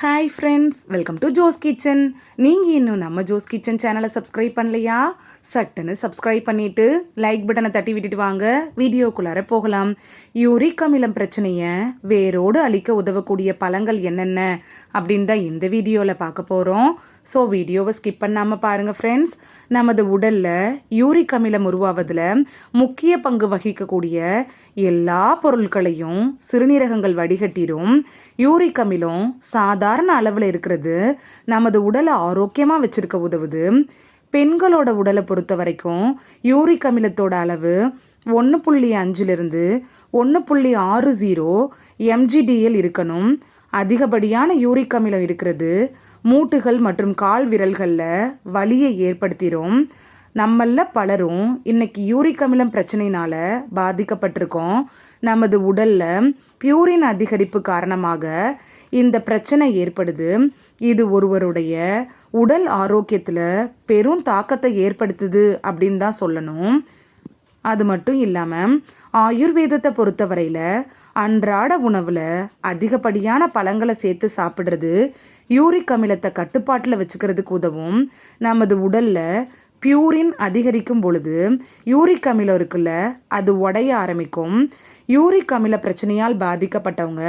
Hi friends welcome to Jo's kitchen நீங்கள் இன்னும் நம்ம ஜோஸ் கிச்சன் சேனலை சப்ஸ்கிரைப் பண்ணலையா? சட்டுன்னு சப்ஸ்கிரைப் பண்ணிவிட்டு லைக் பட்டனை தட்டி விட்டுட்டு வாங்க. வீடியோக்குள்ளார போகலாம். யூரிக் அமிலம் பிரச்சனையை வேரோடு அழிக்க உதவக்கூடிய பழங்கள் என்னென்ன? அப்படின்னு தான் இந்த வீடியோவில் பார்க்க போகிறோம் ஸோ வீடியோவை ஸ்கிப் பண்ணாமல் பாருங்கள் ஃப்ரெண்ட்ஸ் நமது உடலில் யூரிக் அமிலம் உருவாவதில் முக்கிய பங்கு வகிக்கக்கூடிய எல்லா பொருட்களையும் சிறுநீரகங்கள் வடிகட்டிடும் யூரிக் அமிலம் சாதாரண அளவில் இருக்கிறது நமது உடலை ஆரோக்கியமாக வச்சுருக்க உதவுது. பெண்களோட உடலை பொறுத்த வரைக்கும் யூரிக் அமிலத்தோட அளவு ஒன்று புள்ளி அஞ்சிலிருந்து ஒன்று புள்ளி ஆறு ஜீரோ எம்ஜிடிஎல் இருக்கணும். அதிகப்படியான யூரிக் அமிலம் இருக்கிறது மூட்டுகள் மற்றும் கால் விரல்களில் வலியை ஏற்படுத்திடும் நம்மள பலரும் இன்னைக்கு யூரிக் அமிலம் பிரச்சனையினால பாதிக்கப்பட்டிருக்கோம். நமது உடலில் பியூரின் அதிகரிப்பு காரணமாக இந்த பிரச்சனை ஏற்படுது. இது ஒருவருடைய உடல் ஆரோக்கியத்தில் பெரும் தாக்கத்தை ஏற்படுத்துது அப்படின்னு தான் சொல்லணும். அது மட்டும் இல்லாமல் ஆயுர்வேதத்தை பொறுத்தவரையில் அன்றாட உணவில் அதிகப்படியான பழங்களை சேர்த்து சாப்பிட்றது யூரிக் அமிலத்தை கட்டுப்பாட்டில் வச்சுக்கிறதுக்கு உதவும். நமது உடலில் பியூரின் அதிகரிக்கும் பொழுது யூரிக் அமிலம் இருக்குல்ல அது உடைய ஆரம்பிக்கும். யூரிக் அமில பிரச்சனையால் பாதிக்கப்பட்டவங்க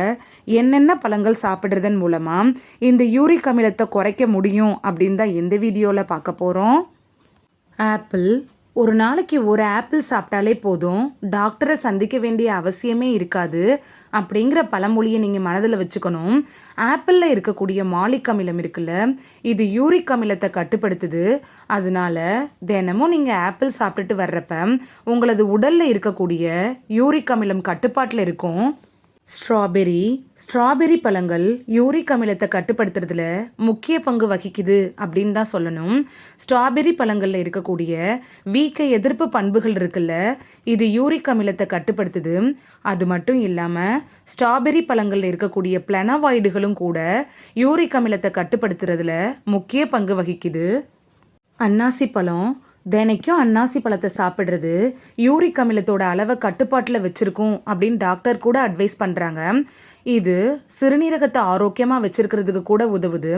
என்னென்ன பழங்கள் சாப்பிட்றதன் மூலமாக இந்த யூரிக் அமிலத்தை குறைக்க முடியும் அப்படின்னு தான் எந்த வீடியோவில் பார்க்க போகிறோம் ஆப்பிள் ஒரு நாளைக்கு ஒரு ஆப்பிள் சாப்பிட்டாலே போதும். டாக்டரை சந்திக்க வேண்டிய அவசியமே இருக்காது. அப்படிங்கிற பழமொழியை நீங்கள் மனதில் வச்சுக்கணும். ஆப்பிளில் இருக்கக்கூடிய மாலிக் அமிலம் இருக்குல்ல இது யூரிக் அமிலத்தை கட்டுப்படுத்துது. அதனால தினமும் நீங்கள் ஆப்பிள் சாப்பிட்டுட்டு வர்றப்ப உங்களது உடலில் இருக்கக்கூடிய யூரிக் அமிலம் கட்டுப்பாட்டில் இருக்கும். ஸ்ட்ராபெரி. ஸ்ட்ராபெரி பழங்கள் யூரிக் அமிலத்தை கட்டுப்படுத்துறதுல முக்கிய பங்கு வகிக்குது அப்படின்னு தான் சொல்லணும். ஸ்ட்ராபெரி பழங்களில் இருக்கக்கூடிய வீக்க எதிர்ப்பு பண்புகள் இருக்குல்ல இது யூரிக் அமிலத்தை கட்டுப்படுத்துது. அது மட்டும் இல்லாமல் ஸ்ட்ராபெரி பழங்களில் இருக்கக்கூடிய பிளனவாய்டுகளும் கூட யூரிக் அமிலத்தை கட்டுப்படுத்துறதுல முக்கிய பங்கு வகிக்குது. அன்னாசி பழம் தினைக்கும் அன்னாசி பழத்தை சாப்பிட்றது யூரிக் அமிலத்தோட அளவை கட்டுப்பாட்டில் வச்சுருக்கும் அப்படின்னு டாக்டர் கூட அட்வைஸ் பண்ணுறாங்க இது சிறுநீரகத்தை ஆரோக்கியமாக வச்சுருக்கிறதுக்கு கூட உதவுது.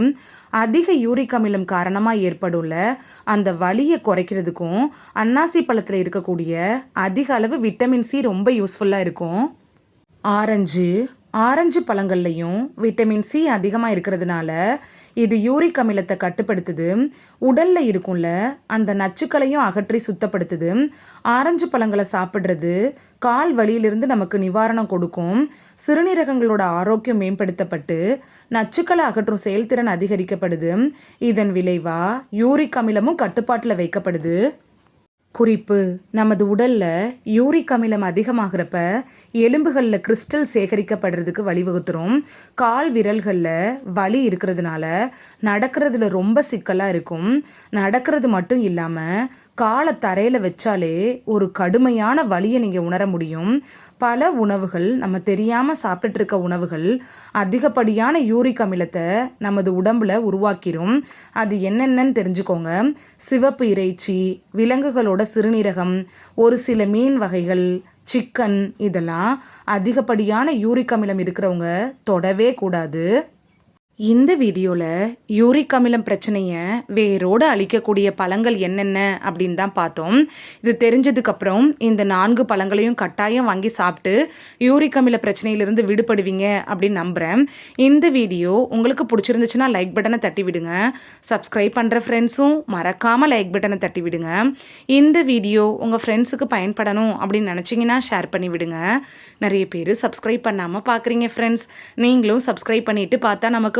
அதிக யூரிக் அமிலம் காரணமாக ஏற்படும்ல அந்த வலியை குறைக்கிறதுக்கும் அன்னாசி பழத்தில் இருக்கக்கூடிய அதிக அளவு விட்டமின் சி ரொம்ப யூஸ்ஃபுல்லாக இருக்கும். ஆரஞ்சு ஆரஞ்சு பழங்கள்லையும் விட்டமின் சி அதிகமாக இருக்கிறதுனால இது யூரிக் அமிலத்தை கட்டுப்படுத்துது. உடலில் இருக்கும்ல அந்த நச்சுக்களையும் அகற்றி சுத்தப்படுத்துது. ஆரஞ்சு பழங்களை சாப்பிட்றது கால் வழியிலிருந்து நமக்கு நிவாரணம் கொடுக்கும். சிறுநீரகங்களோட ஆரோக்கியம் மேம்படுத்தப்பட்டு நச்சுக்களை அகற்றும் செயல்திறன் அதிகரிக்கப்படுது. இதன் விளைவாக யூரிக் அமிலமும் கட்டுப்பாட்டில் வைக்கப்படுது. குறிப்பு நமது உடலில் யூரிக் அமிலம் அதிகமாகிறப்ப எலும்புகளில் கிறிஸ்டல் சேகரிக்கப்படுறதுக்கு வழிவகுத்துரும். கால் விரல்களில் வலி இருக்கிறதுனால நடக்கிறதுல ரொம்ப சிக்கலாக இருக்கும். நடக்கிறது மட்டும் இல்லாமல் காலை தரையில் வச்சாலே ஒரு கடுமையான வலியை நீங்கள் உணர முடியும். பல உணவுகள் நம்ம தெரியாமல் சாப்பிட்டுருக்க உணவுகள் அதிகப்படியான யூரிக் அமிலத்தை நமது உடம்பில் உருவாக்கிரும். அது என்னென்னு தெரிஞ்சுக்கோங்க. சிவப்பு இறைச்சி விலங்குகளோட சிறுநீரகம் ஒரு சில மீன் வகைகள் சிக்கன் இதெல்லாம் அதிகப்படியான யூரிக் அமிலம் இருக்கிறவங்க தொடவே கூடாது. இந்த வீடியோவில் யூரிக் அமிலம் பிரச்சனையை வேரோடு அழிக்கக்கூடிய பழங்கள் என்னென்ன அப்படின்னு தான் பார்த்தோம். இது தெரிஞ்சதுக்கப்புறம் இந்த நான்கு பழங்களையும் கட்டாயம் வாங்கி சாப்பிட்டு யூரிக் அமில பிரச்சனையிலிருந்து விடுபடுவீங்க அப்படின்னு நம்புகிறேன் இந்த வீடியோ உங்களுக்கு பிடிச்சிருந்துச்சுன்னா லைக் பட்டனை தட்டி விடுங்க. சப்ஸ்கிரைப் பண்ணுற ஃப்ரெண்ட்ஸும் மறக்காமல் லைக் பட்டனை தட்டி விடுங்க. இந்த வீடியோ உங்கள் ஃப்ரெண்ட்ஸுக்கு பயன்படணும் அப்படின்னு நினச்சிங்கன்னா ஷேர் பண்ணி விடுங்க. நிறைய பேர் சப்ஸ்கிரைப் பண்ணாமல் பார்க்குறீங்க ஃப்ரெண்ட்ஸ் நீங்களும் சப்ஸ்கிரைப் பண்ணிவிட்டு பார்த்தா நமக்கு